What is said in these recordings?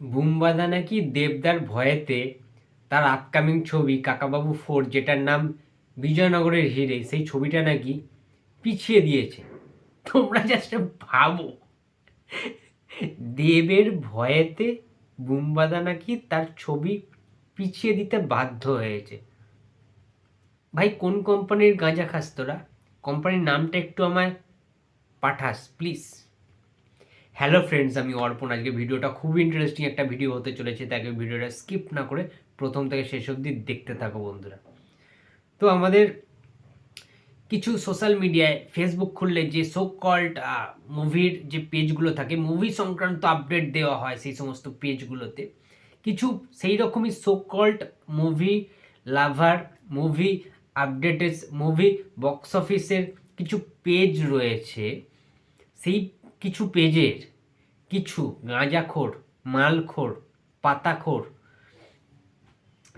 বুমবাদা নাকি দেবদার ভয়েতে তার আপকামিং ছবি কাকাবাবু ফোর, যেটার নাম বিজয়নগরের হিরে, সেই ছবিটা নাকি পিছিয়ে দিয়েছে। তোমরা জাস্ট ভাবো। দেবের ভয়েতে বুমবাদা নাকি তার ছবি পিছিয়ে দিতে বাধ্য হয়েছে। ভাই, কোন কোম্পানির গাঁজা খাস তোরা? কোম্পানির নামটা একটু আমায় পাঠাস প্লিজ হ্যালো ফ্রেন্ডস আমি অর্পণ। আজকে ভিডিওটা খুব ইন্টারেস্টিং একটা ভিডিও হতে চলেছে তাকে ভিডিওটা স্কিপ না করে প্রথম থেকে শেষ অবধি দেখতে থাকো বন্ধুরা। তো আমাদের কিছু সোশ্যাল মিডিয়ায় ফেসবুক খুললে যে সো কল্ড মুভির যে পেজগুলো থাকে মুভি সংক্রান্ত আপডেট দেওয়া হয় সেই সমস্ত পেজগুলোতে কিছু সেই রকমই so called movie lover movie updates movie box অফিসের কিছু পেজ রয়েছে। সেই কিছু পেজের, কিছু গাঁজাখোর, মালখোর, পাতাখোর,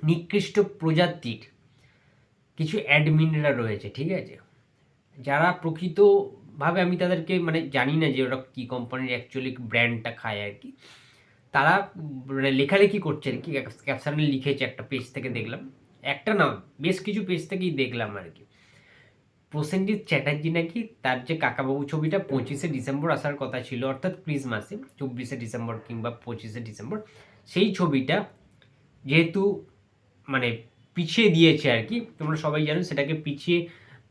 নিকৃষ্ট প্রজাতির কিছু অ্যাডমিনরা রয়েছে, ঠিক আছে? যারা প্রকৃতভাবে আমি তাদেরকে মানে জানি না যে ওরা কী কোম্পানির অ্যাকচুয়ালি ব্র্যান্ডটা খায় আর কি। তারা মানে লেখালেখি করছে আর কি ক্যাপশনে লিখেছে একটা পেজ থেকে দেখলাম। একটা না, বেশ কিছু পেজ থেকেই দেখলাম আর কি। প্রসেনজিৎ চ্যাটার্জি নাকি তার যে কাকাবাবু ছবিটা পঁচিশে ডিসেম্বর আসার কথা ছিল, অর্থাৎ ক্রিসমাসে, চব্বিশে ডিসেম্বর কিংবা পঁচিশে ডিসেম্বর, সেই ছবিটা যেহেতু মানে পিছিয়ে দিয়েছে আর কি, তোমরা সবাই জানো সেটাকে পিছিয়ে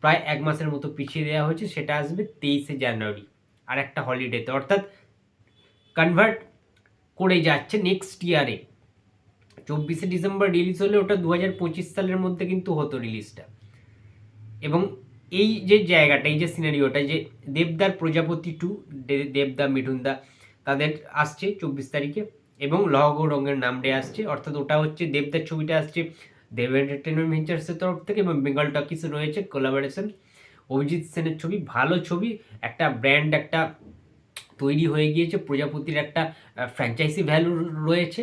প্রায় এক মাসের মতো পিছিয়ে দেওয়া হয়েছে, সেটা আসবে তেইশে জানুয়ারি, আর একটা হলিডেতে অর্থাৎ কনভার্ট করে যাচ্ছে নেক্সট ইয়ারে চব্বিশে ডিসেম্বর রিলিজ হলে ওটা দু হাজার পঁচিশ সালের মধ্যে কিন্তু হতো রিলিজটা এবং এই যে জায়গাটা, এই যে সিনারিওটা যে দেবদার প্রজাপতি টু দেবদা মিঠুনদা, তাদের আসছে চব্বিশ তারিখে এবং লহগ রঙের ডে আসছে। অর্থাৎ ওটা হচ্ছে দেবদার ছবিটা আসছে দেব এন্টারটেনমেন্ট ভেঞ্চার্সের তরফ থেকে এবং বেঙ্গল টকিস রয়েছে কোলাবোরেশন অভিজিৎ সেনের ছবি, ভালো ছবি, একটা ব্র্যান্ড একটা তৈরি হয়ে গিয়েছে, প্রজাপতির একটা ফ্র্যাঞ্চাইজি ভ্যালু রয়েছে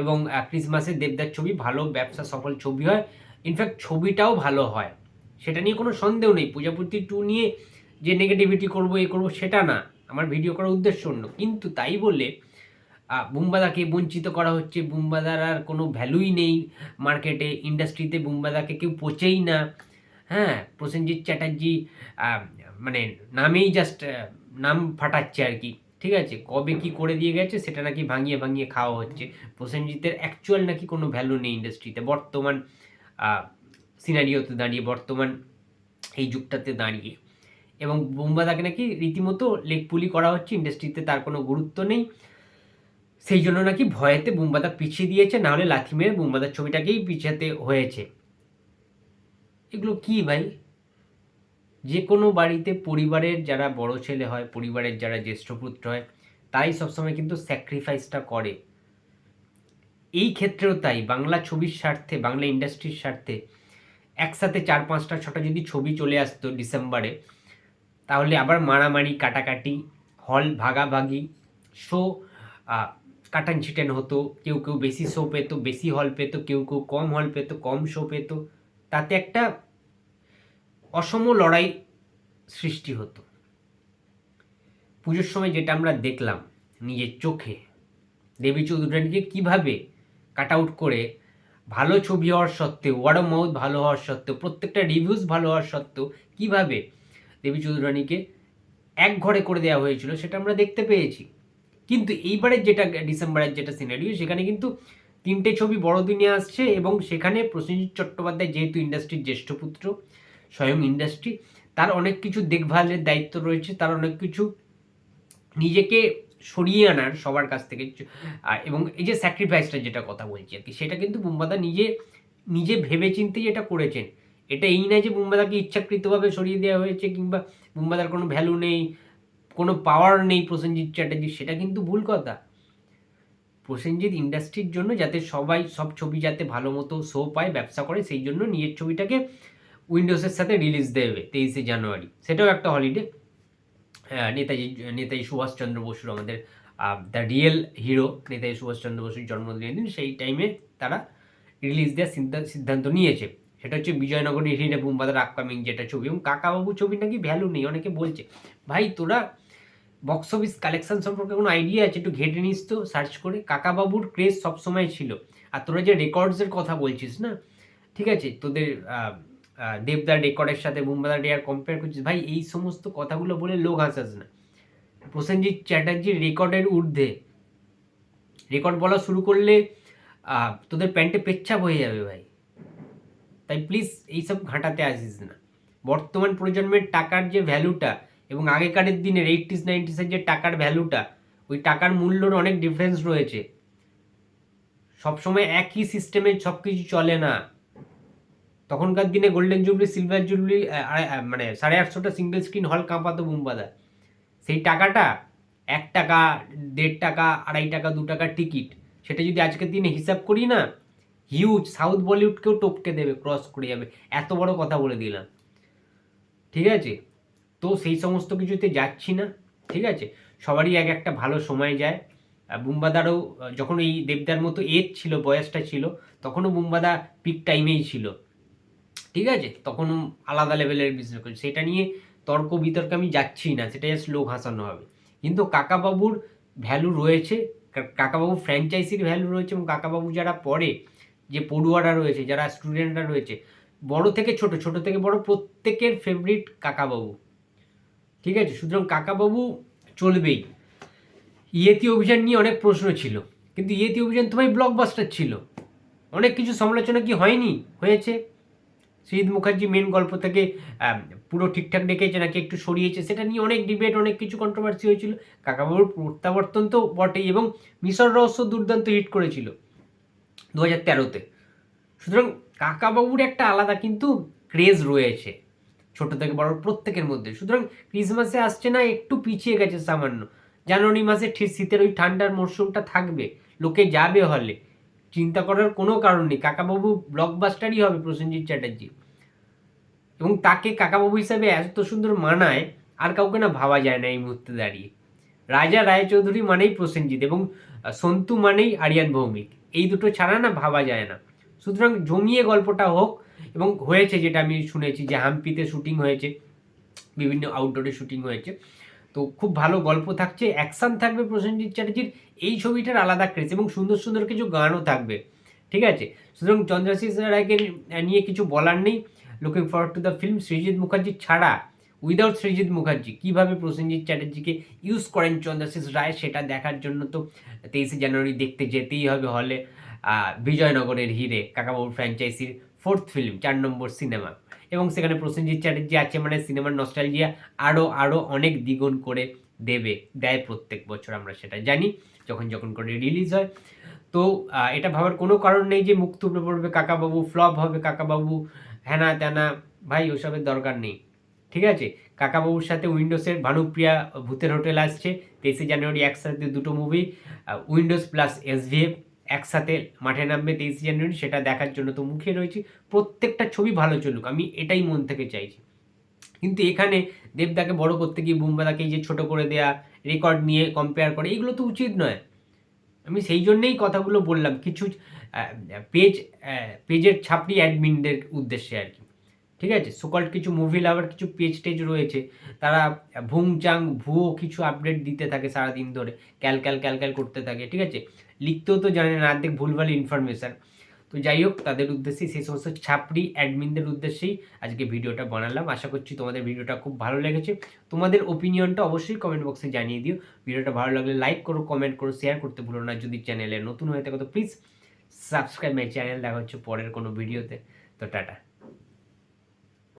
এবং ক্রিসমাসে দেবদার ছবি, ভালো ব্যবসা সফল ছবি হয়। ইনফ্যাক্ট ছবিটাও ভালো হয়। সেটা নিয়ে কোনো সন্দেহ নেই। প্রজাপতি টু নিয়ে যে নেগেটিভিটি করব, এ করব, সেটা না। আমার ভিডিও করার উদ্দেশ্য অন্য। কিন্তু তাই বলে বুম্বাদাকে বঞ্চিত করা হচ্ছে। বুম্বাদার আর কোনো ভ্যালুই নেই মার্কেটে ইন্ডাস্ট্রিতে বুম্বাদাকে কেউ পচেই না। হ্যাঁ প্রসেনজিৎ চ্যাটার্জি মানে নামেই জাস্ট নাম ফাটাচ্ছে আর কি। ঠিক আছে? কবে কি করে দিয়ে গেছে, সেটা নাকি ভাঙিয়ে ভাঙিয়ে খাওয়া হচ্ছে। প্রসেনজিতের অ্যাকচুয়াল নাকি কোনো ভ্যালু নেই ইন্ডাস্ট্রিতে বর্তমান সিনারিওতে দাঁড়িয়ে, বর্তমান এই যুগটাতে দাঁড়িয়ে। এবং বুম্বাদাকে নাকি রীতিমতো লেগ পুলি করা হচ্ছে, ইন্ডাস্ট্রিতে তার কোনো গুরুত্ব নেই। সেই জন্য নাকি ভয়েতে বুম্বাদা পিছিয়ে দিয়েছে নাহলে লাথি মেরে বুম্বাদার ছবিটাকেই পিছাতে হয়েছে। এগুলো কি ভাই? যে কোনো বাড়িতে পরিবারের যারা বড় ছেলে হয়, পরিবারের যারা জ্যেষ্ঠ পুত্র হয়, তাই সবসময় কিন্তু স্যাক্রিফাইসটা করে। এই ক্ষেত্রেও তাই, বাংলা ছবির স্বার্থে, বাংলা ইন্ডাস্ট্রির স্বার্থে একসাথে চার পাঁচটা, ছটা যদি ছবি চলে আসতো ডিসেম্বরে, তাহলে আবার মারামারি, কাটাকাটি, হল ভাগাভাগি শো কাটান ছিটান হতো। কেউ কেউ বেশি শো পেতো, বেশি হল পেতো, কেউ কেউ কম হল পেতো, কম শো পেতো। তাতে একটা অসম লড়াই সৃষ্টি হতো। পুজোর সময় যেটা আমরা দেখলাম নিজের চোখে, দেবী চৌধুরানীকে কীভাবে কাট আউট করে ভালো ছবি হওয়ার সত্ত্বেও ওয়ার্ড অফ মাউথ ভালো হওয়ার সত্ত্বেও, প্রত্যেকটা রিভিউজ ভালো হওয়ার সত্ত্বেও কীভাবে দেবী চৌধুরানীকে এক ঘরে করে দেওয়া হয়েছিল সেটা আমরা দেখতে পেয়েছি। কিন্তু এইবারের যেটা, ডিসেম্বরের যেটা সিনারিও সেখানে কিন্তু তিনটে ছবি বড়দিনে আসছে এবং সেখানে প্রসেনজিৎ চট্টোপাধ্যায় যেহেতু ইন্ডাস্ট্রির জ্যেষ্ঠ পুত্র, স্বয়ং ইন্ডাস্ট্রি তার অনেক কিছু দেখভালের দায়িত্ব রয়েছে, তার অনেক কিছু নিজেকে সরিয়ে আনার সবার কাছ থেকে এবং এই যে স্যাক্রিফাইসটা যেটা কথা বলছি আর কি, সেটা কিন্তু বুম্বাদা নিজে নিজে ভেবে চিন্তেই এটা করেছেন। এটা এই না যে বুম্বাদাকে ইচ্ছাকৃতভাবে সরিয়ে দেওয়া হয়েছে কিংবা বুম্বাদার কোনো ভ্যালু নেই, কোনো পাওয়ার নেই প্রসেনজিৎ চ্যাটার্জি সেটা কিন্তু ভুল কথা। প্রসেনজিৎ ইন্ডাস্ট্রির জন্য যাতে সবাই, সব ছবি যাতে ভালো মতো শো পায়, ব্যবসা করে, সেই জন্য নিজের ছবিটাকে উইন্ডোজের সাথে রিলিজ দেবে তেইশে জানুয়ারি। সেটাও একটা হলিডে নেতাজি নেতাজি সুভাষচন্দ্র বসুর আমাদের the real hero Netaji Subhashchandra বসুর জন্মদিনের দিন সেই টাইমে তারা রিলিজ দেওয়ার সিদ্ধান্ত নিয়েছে। সেটা হচ্ছে বিজয়নগরী হিরে বুম্বাদার আপকামিং যেটা ছবি। এবং কাকাবাবু ছবি নাকি ভ্যালু নেই, অনেকে বলছে। ভাই, তোরা বক্স অফিস কালেকশন সম্পর্কে কোনো আইডিয়া আছে? একটু ঘেটে নিস তো সার্চ করে। কাকাবাবুর ক্রেজ সবসময় ছিল। আর তোরা যে রেকর্ডসের কথা বলছিস না? ঠিক আছে, তোদের দেবদার রেকর্ডের সাথে বুম্বাদার ডেয়ার কম্পেয়ার করছিস, ভাই, এই সমস্ত কথাগুলো বলে লোক হাসাস না। প্রসেনজিৎ চ্যাটার্জির রেকর্ডের ঊর্ধ্বে। রেকর্ড বলা শুরু করলে তোদের প্যান্টে পেচ্ছাপ হয়ে যাবে, ভাই। তাই প্লিজ এইসব ঘাঁটাতে আসিস না। বর্তমান প্রজন্মের টাকার যে ভ্যালুটা এবং আগেকারের দিনের এইটিস নাইনটিসের যে টাকার ভ্যালুটা ওই টাকার মূল্যর অনেক ডিফারেন্স রয়েছে। সবসময় একই সিস্টেমে সব কিছু চলে না। তখনকার দিনে গোল্ডেন জুবলি সিলভার জুবলি মানে সাড়ে আটশোটা সিঙ্গেল স্ক্রিন হল কাঁপাতো বুম্বাদা সেই টাকাটা এক টাকা, দেড় টাকা, আড়াই টাকা, দু টাকার টিকিট সেটা যদি আজকের দিনে হিসাব করি না হিউজ সাউথ বলিউডকেও টপকে দেবে ক্রস করে যাবে। এত বড় কথা বলে দিলাম। ঠিক আছে? তো সেই সমস্ত কিছুতে যাচ্ছি না। ঠিক আছে? সবারই এক একটা ভালো সময় যায়। বুম্বাদারও যখন এই দেবদার মতো এজ ছিল, বয়সটা ছিল, তখনও বুম্বাদা পিক টাইমেই ছিল। ঠিক আছে? তখন আলাদা লেভেলের বিজনেস করছে। সেটা নিয়ে তর্ক বিতর্কে আমি যাচ্ছি না, সেটা জাস্ট লোক হাসানো হবে। কিন্তু কাকাবাবুর ভ্যালু রয়েছে কাকাবাবু ফ্র্যাঞ্চাইজির ভ্যালু রয়েছে এবং কাকাবাবু যারা পড়ে, যে পড়ুয়ারা রয়েছে, যারা স্টুডেন্টরা রয়েছে, বড় থেকে ছোট ছোট থেকে বড় প্রত্যেকের ফেভারিট কাকাবাবু। ঠিক আছে? সুতরাং কাকাবাবু চলবেই। ইয়েতি অভিযান নিয়ে অনেক প্রশ্ন ছিল, কিন্তু ইয়েতি অভিযান তো ভাই ব্লকবাস্টার ছিল। অনেক কিছু সমালোচনা কি হয়নি? হয়েছে? শহীদ মুখার্জি মেন গল্প থেকে পুরো ঠিকঠাক ডেকেছে, নাকি একটু সরিয়েছে, সেটা নিয়ে অনেক ডিবেট অনেক কিছু কন্ট্রোভার্সি হয়েছিল। কাকাবাবুর প্রত্যাবর্তন তো বটেই, এবং মিশর রহস্য দুর্দান্ত হিট করেছিল দু হাজার তেরোতে। সুতরাং কাকাবাবুর একটা আলাদা কিন্তু ক্রেজ রয়েছে, ছোট থেকে বড় প্রত্যেকের মধ্যে। সুতরাং ক্রিসমাসে আসছে না, একটু পিছিয়ে গেছে সামান্য। জানুয়ারি মাসে ঠিক শীতের ওই ঠান্ডার মরশুমটা থাকবে, লোকে যাবে হলে। চিন্তা করার কোনো কারণ নেই। কাকাবাবু ব্লকবাস্টারই হবে প্রসেনজিৎ চ্যাটার্জি। এবং তাকে কাকাবাবু হিসাবে এত সুন্দর মানায়, আর কাউকে না ভাবা যায় না এই মুহূর্তে দাঁড়িয়ে। রাজা রায়চৌধুরী মানেই প্রসেনজিৎ এবং সন্তু মানেই আরিয়ান ভৌমিক। এই দুটো ছাড়া না ভাবা যায় না। সুতরাং জমিয়ে গল্পটা হোক এবং হয়েছে যেটা আমি শুনেছি যে হাম্পিতে শুটিং হয়েছে, বিভিন্ন আউটডোরে শুটিং হয়েছে। তো খুব ভালো গল্প থাকছে, অ্যাকশন থাকবে প্রসেনজিৎ চ্যাটার্জির, এই ছবিটার আলাদা ক্রেজ এবং সুন্দর সুন্দর কিছু গানও থাকবে, ঠিক আছে? সুতরাং চন্দ্রশেষ রায়কে নিয়ে কিছু বলার নেই looking forward to the film Srijit Mukherjee ছাড়া উইদাউট সৃজিৎ মুখার্জি, কীভাবে প্রসেনজিৎ চ্যাটার্জিকে ইউজ করেন চন্দ্রশেষ রায় সেটা দেখার জন্য তো তেইশে জানুয়ারি দেখতে যেতেই হবে হলে বিজয়নগরের হিরে কাকাবাবুর ফ্র্যাঞ্চাইজির ফোর্থ ফিল্ম, চার নম্বর সিনেমা। এবং সেখানে প্রসেনজিৎ চ্যাটার্জি আছে মানে সিনেমার নস্টালজিয়া আরও আরও অনেক দ্বিগুণ করে দেবে, দেয় প্রত্যেক বছর, আমরা সেটা জানি, যখন যখন করে রিলিজ হয়। তো এটা ভাবার কোনো কারণ নেই যে মুখ তুলে পড়বে কাকাবাবু ফ্লপ হবে কাকাবাবু হ্যানা ত্যানা ভাই, ওসবের দরকার নেই, ঠিক আছে? কাকাবাবুর সাথে উইন্ডোজের ভানুপ্রিয়া ভূতের হোটেল আসছে, তেইশে জানুয়ারি একসাথে দুটো মুভি উইন্ডোজ প্লাস এসভিএফ একসাথে মাঠে নামবে তেইশে জানুয়ারি, সেটা দেখার জন্য তো মুখে রয়েছি। প্রত্যেকটা ছবি ভালো চলুক, আমি এটাই মন থেকে চাইছি। কিন্তু এখানে দেবদাকে বড় করতে গিয়ে বুম্বাদাকে যে ছোট করে দেয়া রেকর্ড নিয়ে কম্পেয়ার করে, এগুলো তো উচিত নয়। আমি সেই জন্যেই কথাগুলো বললাম, কিছু পেজ পেজের ছাপড়ি অ্যাডমিনদের উদ্দেশ্যে আর কি। ঠিক আছে? সুকল্ট কিছু মুভি লাভার কিছু পেজ টেজ রয়েছে, তারা ভুংচাং, ভুয়ো কিছু আপডেট দিতে থাকে সারাদিন ধরে, ক্যাল ক্যাল ক্যাল ক্যাল করতে থাকে, ঠিক আছে? লিখতেও তো জানে না, অর্ধেক ভুলভাল ইনফরমেশান তো যাই হোক, তাদের উদ্দেশ্যে সেই সমস্ত ছাপড়ি অ্যাডমিনদের উদ্দেশ্যেই আজকে ভিডিওটা বানালাম। আশা করছি তোমাদের ভিডিওটা খুব ভালো লেগেছে। তোমাদের ওপিনিয়নটা অবশ্যই কমেন্ট বক্সে জানিয়ে দিও। ভিডিওটা ভালো লাগলে লাইক করো কমেন্ট করো শেয়ার করতে ভুলো না। যদি চ্যানেলে নতুন হয়ে থাকো, তো প্লিজ সাবস্ক্রাইব মাই চ্যানেল দেখা হচ্ছে পরের কোনো ভিডিওতে। তো টাটা।